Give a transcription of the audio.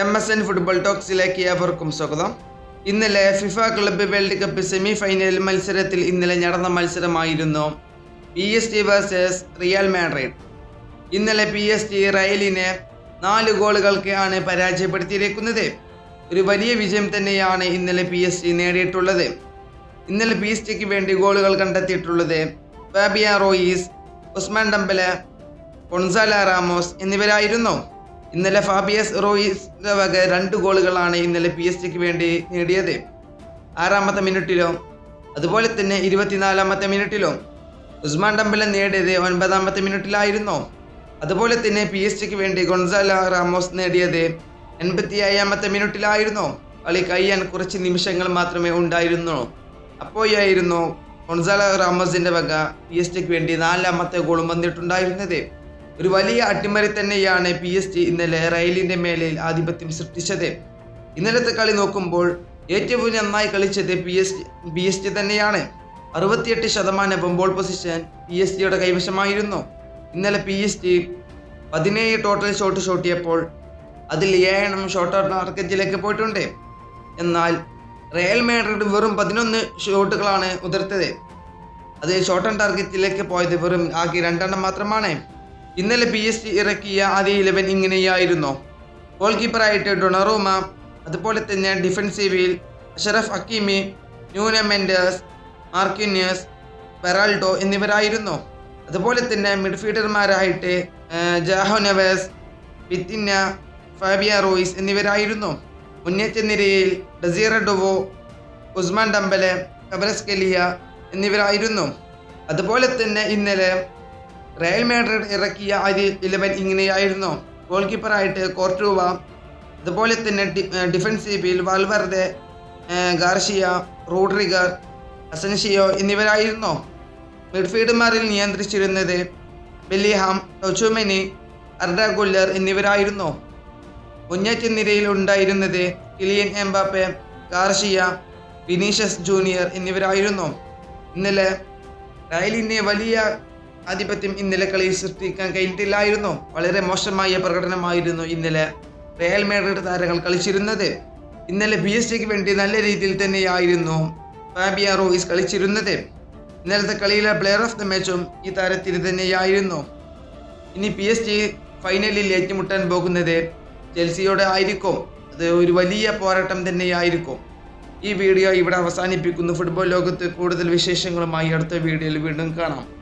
M S N football ടോക്സിലേക്ക് ഏവർക്കും സ്വാഗതം. ഇന്നലെ FIFA club world cup semi final മത്സരത്തിൽ ഇന്നലെ നടന്ന മത്സരമായിരുന്നു P S T versus Real Madrid ഇന്നലെ പി എസ് ടി റയലിനെ നാല് ഗോളുകൾക്ക് ആണ് പരാജയപ്പെടുത്തിയിരിക്കുന്നത്. ഒരു വലിയ വിജയം തന്നെയാണ് ഇന്നലെ പി എസ് ടി നേടിയിട്ടുള്ളത്. ഇന്നലെ പി എസ് ടിക്ക് വേണ്ടി ഗോളുകൾ കണ്ടെത്തിയിട്ടുള്ളത് Fabian Ruiz Ousmane Dembele Gonzalo Ramos എന്നിവരായിരുന്നു. ഇന്നലെ ഫാബിയസ് റോയിസിന്റെ വക രണ്ട് ഗോളുകളാണ് ഇന്നലെ പി എസ് ജിക്ക് വേണ്ടി നേടിയത്. ആറാമത്തെ മിനിറ്റിലോ അതുപോലെ തന്നെ ഇരുപത്തിനാലാമത്തെ മിനിറ്റിലോ ഉസ്മാൻ ഡംബല നേടിയത് ഒൻപതാമത്തെ മിനിറ്റിലായിരുന്നു. അതുപോലെ തന്നെ പി എസ് ജിക്ക് വേണ്ടി ഗൊൺസാല റാമോസ് നേടിയത് എൺപത്തി അയ്യാമത്തെ മിനിറ്റിലായിരുന്നു. കളി കഴിയാൻ കുറച്ച് നിമിഷങ്ങൾ മാത്രമേ ഉണ്ടായിരുന്നു അപ്പോഴായിരുന്നു ഗൊൺസാല റാമോസിന്റെ വക പി എസ് ജിക്ക് വേണ്ടി നാലാമത്തെ ഗോളും വന്നിട്ടുണ്ടായിരുന്നത്. ഒരു വലിയ അട്ടിമറി തന്നെയാണ് പി എസ് ടി ഇന്നലെ റയലിന്റെ മേലിൽ ആധിപത്യം സൃഷ്ടിച്ചത്. ഇന്നലത്തെ കളി നോക്കുമ്പോൾ ഏറ്റവും നന്നായി കളിച്ചത് P S P S T തന്നെയാണ്. അറുപത്തിയെട്ട് ശതമാനം ബോൾ പൊസിഷൻ പി എസ് ടിയുടെ കൈവശമായിരുന്നു. ഇന്നലെ പി എസ് ടി പതിനേഴ് ടോട്ടൽ ഷോട്ട് ഷോട്ടിയപ്പോൾ അതിൽ ഏഴെണ്ണം ഷോട്ട് ടാർഗറ്റിലേക്ക് പോയിട്ടുണ്ട്. എന്നാൽ റയൽ മാഡ്രിഡ് വെറും പതിനൊന്ന് ഷോട്ടുകളാണ് ഉതിർത്തത്. അത് ആൻഡ് ടാർഗറ്റിലേക്ക് പോയത് വെറും ആകെ രണ്ടെണ്ണം മാത്രമാണ്. ഇന്നലെ പി എസ് ടി ഇറക്കിയ ആദ്യ ഇലവൻ ഇങ്ങനെയായിരുന്നു. ഗോൾ കീപ്പറായിട്ട് ഡൊണറോമ അതുപോലെ തന്നെ ഡിഫൻസീവിൽ അഷറഫ് അക്കീമി ന്യൂന മെൻഡേഴ്സ് മാർക്കിന്യസ് പെറാൾഡോ എന്നിവരായിരുന്നു. അതുപോലെ തന്നെ മിഡ്ഫീൽഡർമാരായിട്ട് ജാഹോ നെവേസ് വിത്തിന്ന ഫാബിയ റോയിസ് എന്നിവരായിരുന്നു. മുന്നേറ്റ നിരയിൽ Desire Doue Ousmane Dembele Kvaratskhelia എന്നിവരായിരുന്നു. അതുപോലെ തന്നെ ഇന്നലെ റയൽ മാഡ്രിഡ് ഇറക്കിയ ആദ്യ ഇലവൻ ഇങ്ങനെയായിരുന്നു. ഗോൾ കീപ്പറായിട്ട് കോർട്ടുവ അതുപോലെ തന്നെ ഡിഫൻസീവിൽ വാൽവർദെ ഗാർഷിയ റോഡ്രിഗർ അസൻഷിയോ എന്നിവരായിരുന്നു. മിഡ്ഫീൽഡർമാരിൽ നിയന്ത്രിച്ചിരുന്നത് ബെല്ലിഹാം ടൊച്ചുമെനി അർഡാഗുല്ലർ എന്നിവരായിരുന്നു. മുന്നേറ്റ നിരയിൽ ഉണ്ടായിരുന്നത് Kylian Mbappe Garcia Vinicius Junior എന്നിവരായിരുന്നു. ഇന്നലെ റയലിന്റെ വലിയ ആധിപത്യം ഇന്നലെ കളിയിൽ സൃഷ്ടിക്കാൻ കഴിഞ്ഞിട്ടില്ലായിരുന്നു. വളരെ മോശമായ പ്രകടനമായിരുന്നു ഇന്നലെ റയൽ മേഡ്രിഡ് താരങ്ങൾ കളിച്ചിരുന്നത്. ഇന്നലെ ബി എസ് ടിക്ക് വേണ്ടി നല്ല രീതിയിൽ തന്നെയായിരുന്നു ഫാബിയ റോയിസ് കളിച്ചിരുന്നത്. ഇന്നലത്തെ കളിയിലെ പ്ലെയർ ഓഫ് ദ മാച്ചും ഈ താരത്തിന് തന്നെയായിരുന്നു. ഇനി പി എസ് ടി ഫൈനലിൽ ഏറ്റുമുട്ടാൻ പോകുന്നത് ചെൽസിയോടെ ആയിരിക്കും. അത് ഒരു വലിയ പോരാട്ടം തന്നെയായിരിക്കും. ഈ വീഡിയോ ഇവിടെ അവസാനിപ്പിക്കുന്നു. ഫുട്ബോൾ ലോകത്ത് കൂടുതൽ വിശേഷങ്ങളുമായി അടുത്ത വീഡിയോയിൽ വീണ്ടും കാണാം.